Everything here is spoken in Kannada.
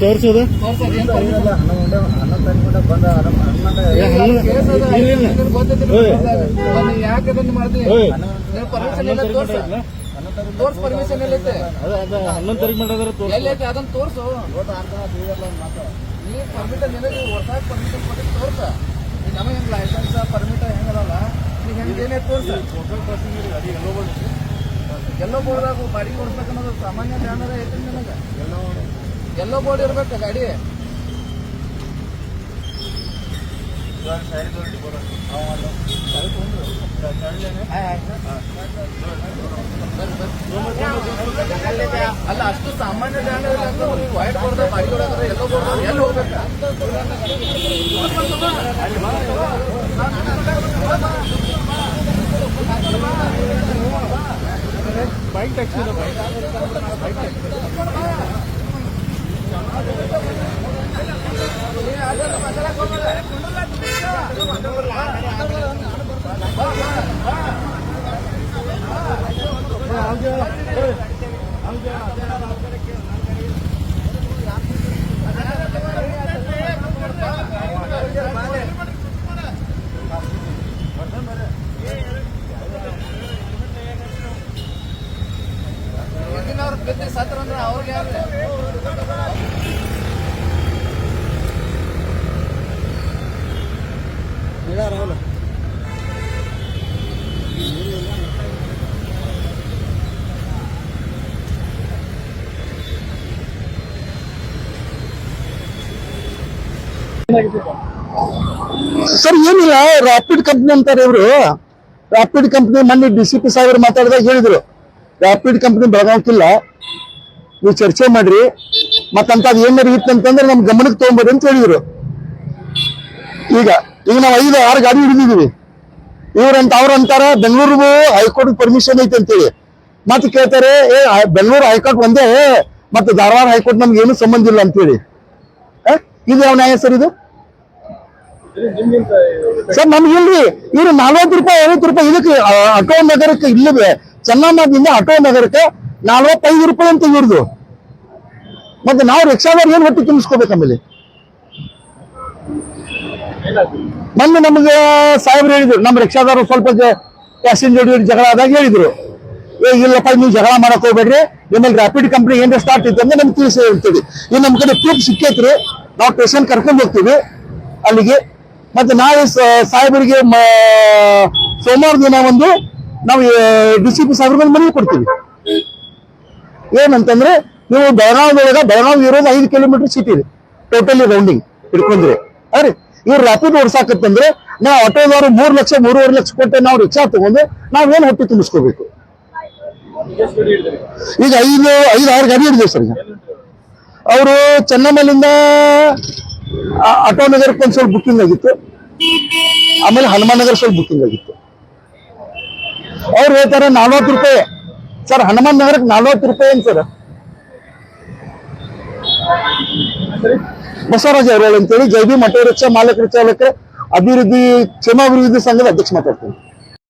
ತೋರ್ಸೋದು ಯಾಕೆ ಅದನ್ನ ಮಾಡ್ದಿ ಓಯ್. ಪರ್ಮಿಷನ್ ಎಲ್ಲ ತೋರ್ಸ ಪರ್ಮಿಷನ್ ಎಲ್ಲೈತೆ ಹನ್ನೊಂದು ತಾರೀಕು ಮಾಡಿದ್ರೆ ಎಲ್ಲೈತೆ ಅದನ್ನ ತೋರ್ಸು. ನೀ ಪರ್ಮಿಟ್ ನಿನಗೆ ಹೊಸ ಪರ್ಮಿಷನ್ ಕೊಟ್ಟು ತೋರ್ಸ. ಈಗ ನಮಗೆ ಹೆಂಗ್ ಲೈಸೆನ್ಸ್ ಪರ್ಮಿಟ್ ಹೆಂಗದಲ್ಲ ಈಗ ಹೆಂಗೆ ಏನೇ ತೋರ್ಸ. ಎಲ್ಲೋ ಬೋರ್ಡ್ ಬಾಡಿಗೆ ಕೊಡ್ಬೇಕು ಅನ್ನೋದು ಸಾಮಾನ್ಯ ಜ್ಞಾನರ ಐತೆ ನಿನಗೆ ಎಲ್ಲೋ ಬೋರ್ಡ್ ಇರ್ಬೇಕು ಗಾಡಿ. ಅಲ್ಲ, ಅಷ್ಟು ಸಾಮಾನ್ಯ ಜ್ಞಾನ ವೈಟ್ ಬೋರ್ಡ್ ಬಾಡಿ ಹೊಡೆದ್ರೆ ಎಲ್ಲ ಬೋರ್ಡ್ ಎಲ್ಲಿ ಬೈಕ್ ಟ್ಯಾಕ್ಸಿ ಬೈಕ್ ಹಿಂದಿನವ್ರು ಬಿದ್ದು ಸತ್ರ ಅಂದ್ರೆ ಅವ್ರಿಗೆ ಯಾರು ಸರ್, ಏನಿಲ್ಲ ರಾಪಿಡ್ ಕಂಪ್ನಿ ಅಂತಾರೆ ಇವರು. ರಾಪಿಡ್ ಕಂಪ್ನಿ ಮೊನ್ನೆ ಡಿ ಸಿ ಪಿ ಸಾಹೇಬ್ರು ಮಾತಾಡಿದಾಗ ಹೇಳಿದ್ರು. ರಾಪಿಡ್ ಕಂಪ್ನಿ ಬೆಳಗಾವಕ್ಕಿಲ್ಲ ನೀವು ಚರ್ಚೆ ಮಾಡ್ರಿ. ಮತ್ತಂತದ್ ಏನಾರು ಇತ್ತಂತಂದ್ರೆ ನಮ್ಮ ಗಮನಕ್ಕೆ ತಗೊಂಬೋದು ಅಂತ ಹೇಳಿದ್ರು. ಈಗ ಈಗ ನಾವು ಐದು, ಆರು ಗಾಡಿ ಹಿಡಿದಿದ್ದೀವಿ. ಇವ್ರಂತ, ಅವ್ರ ಅಂತಾರ, ಬೆಂಗಳೂರಿಗೂ ಹೈಕೋರ್ಟ್ ಪರ್ಮಿಷನ್ ಐತೆ ಅಂತೇಳಿ. ಮತ್ತೆ ಕೇಳ್ತಾರೆ, ಏ ಬೆಂಗಳೂರು ಹೈಕೋರ್ಟ್ ಒಂದೇ ಮತ್ತೆ ಧಾರವಾಡ ಹೈಕೋರ್ಟ್ ನಮ್ಗೆ ಏನು ಸಂಬಂಧ ಇಲ್ಲ ಅಂತೇಳಿ? ಇದು ಯಾವ ನ್ಯಾಯ ಸರ್ ಇದು? ಸರ್, ನಮ್ಗೆ ಇಲ್ರಿ ಇವ್ರು ನಲ್ವತ್ತು ರೂಪಾಯಿ, ಐವತ್ತು ರೂಪಾಯಿ ಇದಕ್ಕೆ ಅಟೋ ಆಟೋ ನಗರಕ್ಕೆ ಇಲ್ಲದೆ ಚೆನ್ನಮ್ಮದಿಂದ ಆಟೋ ನಗರಕ್ಕೆ ನಲ್ವತ್ತೈದು ರೂಪಾಯಿ ಅಂತ ಇವ್ರದು. ಮತ್ತೆ ನಾವು ರಿಕ್ಷಾದವ್ರು ಏನ್ ಹೊಟ್ಟೆ ತುಂಬಿಸ್ಕೋಬೇಕು ಆಮೇಲೆ ಮೊನ್ನೆ ನಮ್ಗೆ ಸಾಹೇಬ್ರು ಹೇಳಿದ್ರು, ನಮ್ಮ ರಿಕ್ಷಾದವರು ಸ್ವಲ್ಪ ಪ್ಯಾಸೆಂಜರ್ ಜಗಳ ಆದಾಗ ಹೇಳಿದ್ರು. ಏ, ಇಲ್ಲಪ್ಪ, ನೀವು ಜಗಳ ಮಾಡಕ್ ಹೋಗ್ಬೇಡ್ರಿ. ನಿಮ್ಮಲ್ಲಿ ರಾಪಿಡ್ ಕಂಪ್ನಿ ಏನ್ ಸ್ಟಾರ್ಟ್ ಇತ್ತು ಅಂದ್ರೆ ನಮ್ಗೆ ತಿಳಿಸಿ ಹೇಳ್ತೀವಿ. ಇನ್ನು ನಮ್ಮ ಕಡೆ ಪ್ರೂಫ್ ಸಿಕ್ಕೈತ್ರಿ. ನಾವು ಪೇಷಂಟ್ ಕರ್ಕೊಂಡು ಹೋಗ್ತೀವಿ. ಅಲ್ಲಿಗೆ. ಮತ್ತೆ ನಾಳೆ ಸಾಹೇಬರಿಗೆ ಸೋಮವಾರ ದಿನ ಒಂದು ನಾವು ಡಿ ಸಿ ಪಿ ಸಾಹೇಬ್ರಿಗೆ ಮನೆಗೆ ಕೊಡ್ತೀವಿ. ಏನಂತಂದ್ರೆ, ನೀವು ಬೆಳಗಾವಿದೊಳಗ ಬೆಳಗಾವಿ ಇರೋದು ಐದು ಕಿಲೋಮೀಟರ್ ಸಿಟಿ ಇದೆ ಟೋಟಲಿ ರೌಂಡಿಂಗ್ ಹಿಡ್ಕೊಂಡ್ರೆ. ಅರೆ ಇವ್ರು ರ್ಯಾಪಿಡ್ ಓಡಿಸಾಕತ್ತಂದ್ರೆ, ನಾವು ಆಟೋದವರು ಮೂರು ಲಕ್ಷ, ಮೂರುವರೆ ಲಕ್ಷ ಕೊಟ್ಟು ನಾವು ರಿಕ್ಷಾ ತಗೊಂಡು ನಾವೇನು ಹೊಟ್ಟೆ ತುಂಬಿಸ್ಕೋಬೇಕು? ಈಗ ಐದು ಐದು, ಆರು ಗಾಡಿ ಹಿಡಿದೇವೆ ಸರ್ ಈಗ. ಅವರು ಚೆನ್ನಮ್ಮಲಿಂದ ಆಟೋ ನಗರಕ್ಕೆ ಒಂದು ಸ್ವಲ್ಪ ಬುಕ್ಕಿಂಗ್ ಆಗಿತ್ತು. ಆಮೇಲೆ ಹನುಮಾನ್ ನಗರ ಸ್ವಲ್ಪ ಬುಕ್ಕಿಂಗ್ ಆಗಿತ್ತು. ಅವ್ರು ಹೇಳ್ತಾರೆ ನಲ್ವತ್ತು ರೂಪಾಯಿ. ಸರ್, ಹನುಮಾನ್ ನಗರಕ್ಕೆ ನಲ್ವತ್ತು ರೂಪಾಯಿ ಏನು ಸರ್? ಬಸವರಾಜ ಅವರೋಳು ಅಂತೇಳಿ ಜೈಬಿ ಮಠ ರಿಕ್ಷಾ ಮಾಲಕ ಚಾಲಕ, ಅಭಿವೃದ್ಧಿ, ಕ್ಷೇಮಾಭಿವೃದ್ಧಿ ಸಂಘದ ಅಧ್ಯಕ್ಷ ಮಾತಾಡ್ತೀನಿ.